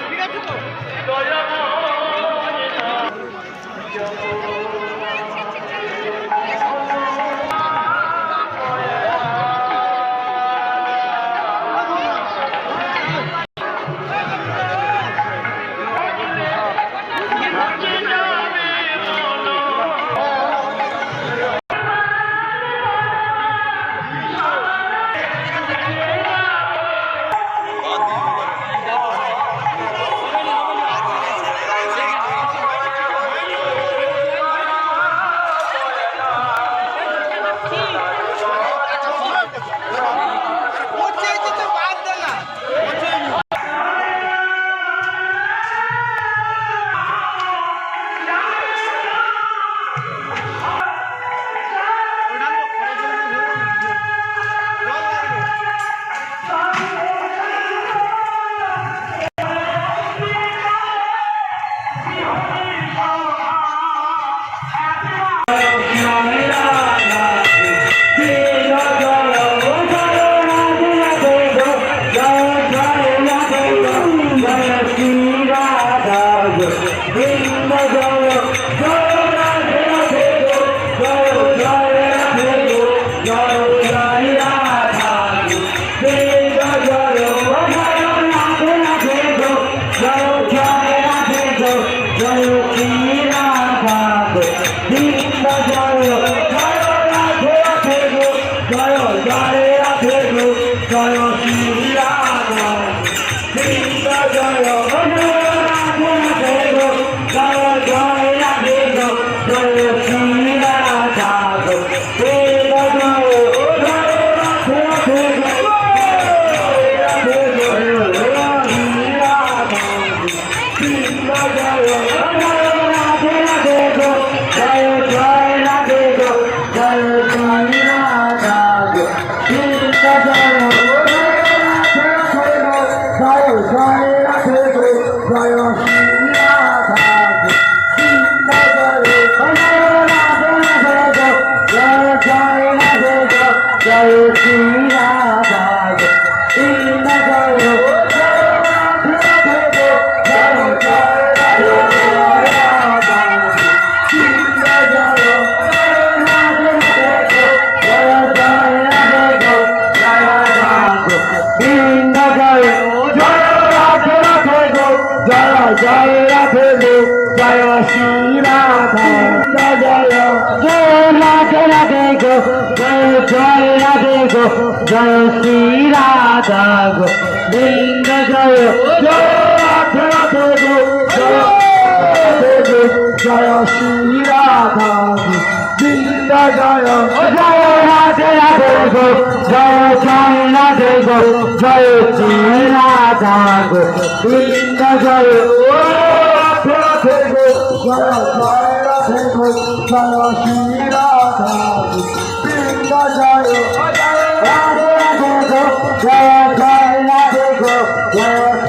ঠিক আছে তো? আল্লাহ জয় রাধে জয় রাধা জয় জয় গো, জয় জয় রাধে গো, জয় শ্রী রাধা জয় জয় রাধে রাধে গো, জয় রাধে গো, জয় শ্রী রাধা গো। জয় জয় রাধে রাধে গো, জয় জয় রাধে গো, জয় রাধা গো। বৃন্দ জয় রাধে রাধে গো, জয় জয় রাধে গো, জয় রাধা গো। বৃন্দ জয়, রাধে রাধে গো, জয় জয় রাধে গো, জয়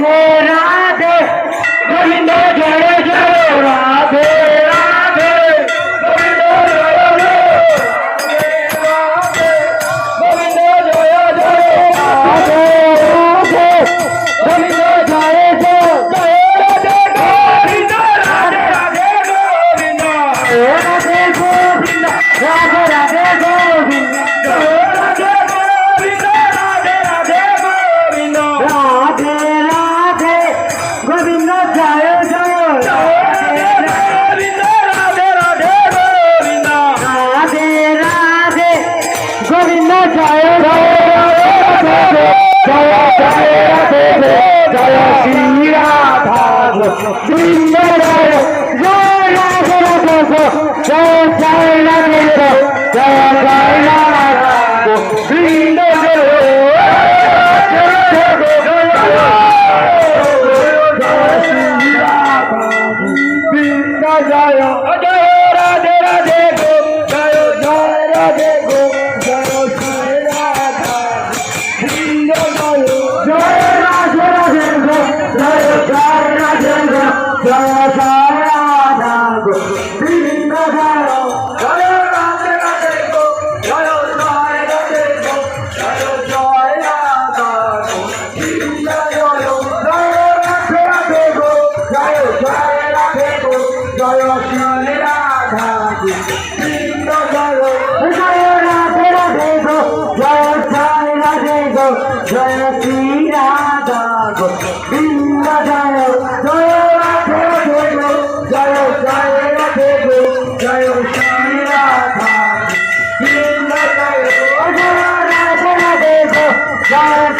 রাধে রাধে Now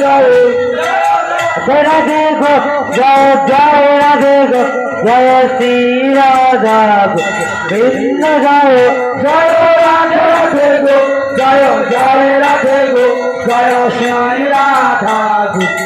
জয় রাধে গো জয় জয় রাধে গো জয় শ্রী রাধা। গো বৃন্দ জয় জয় রাধে জয় জয় রাধে গো, জয় Shri Radha.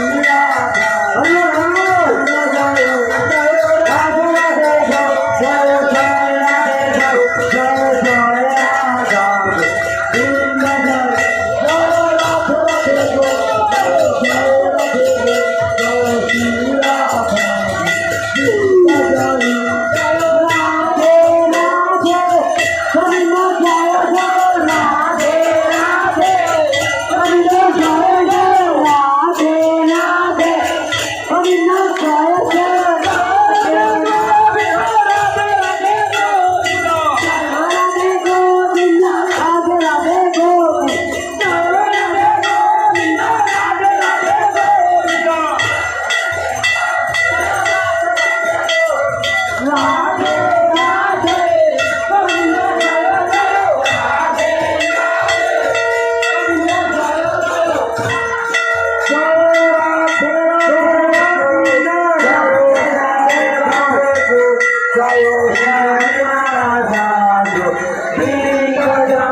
Hallelujah. Thank you.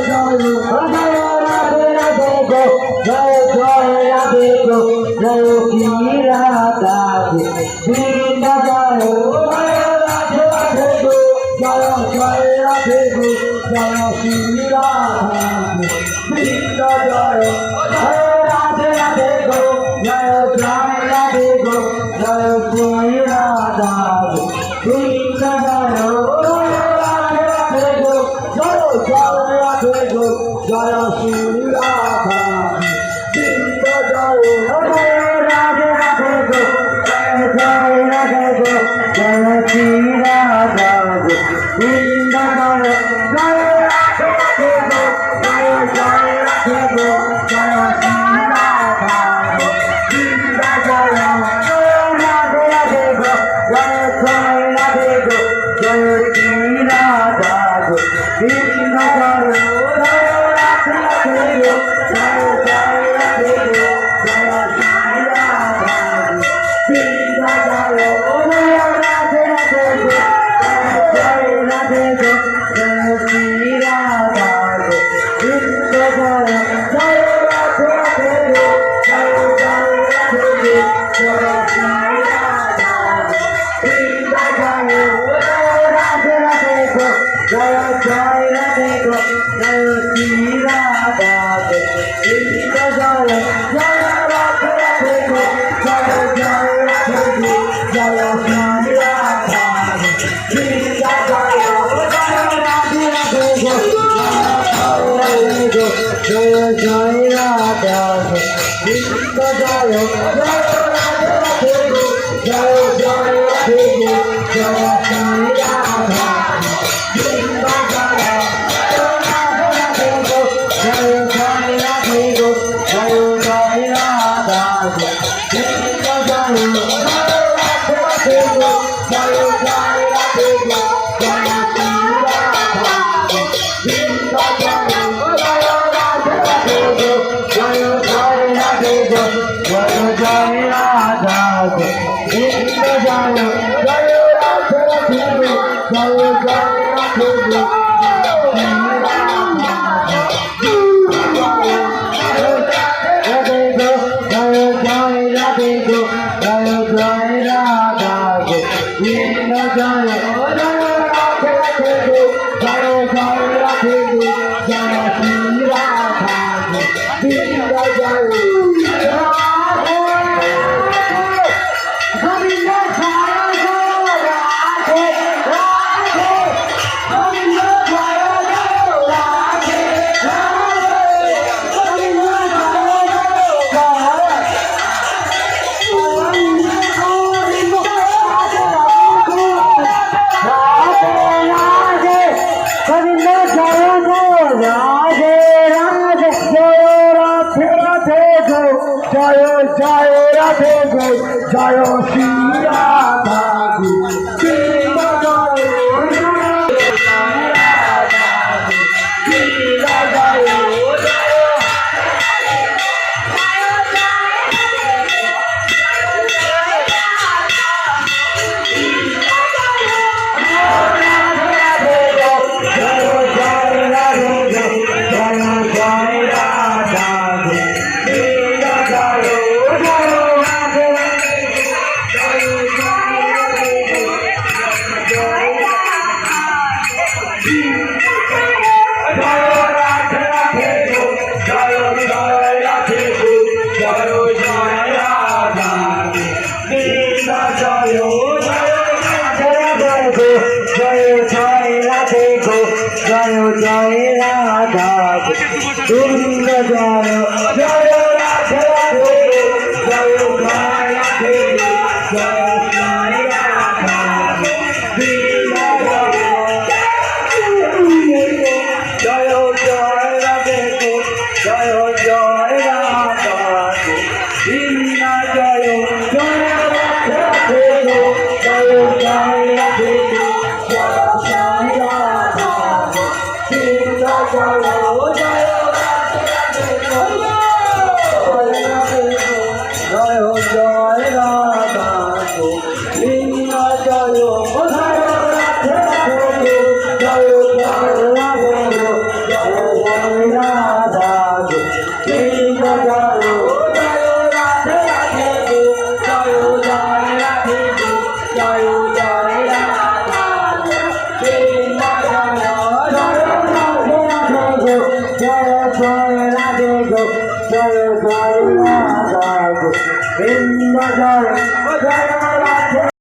Saya. Jaya Sri Jai Jai giant. Radhe go Joy Shia.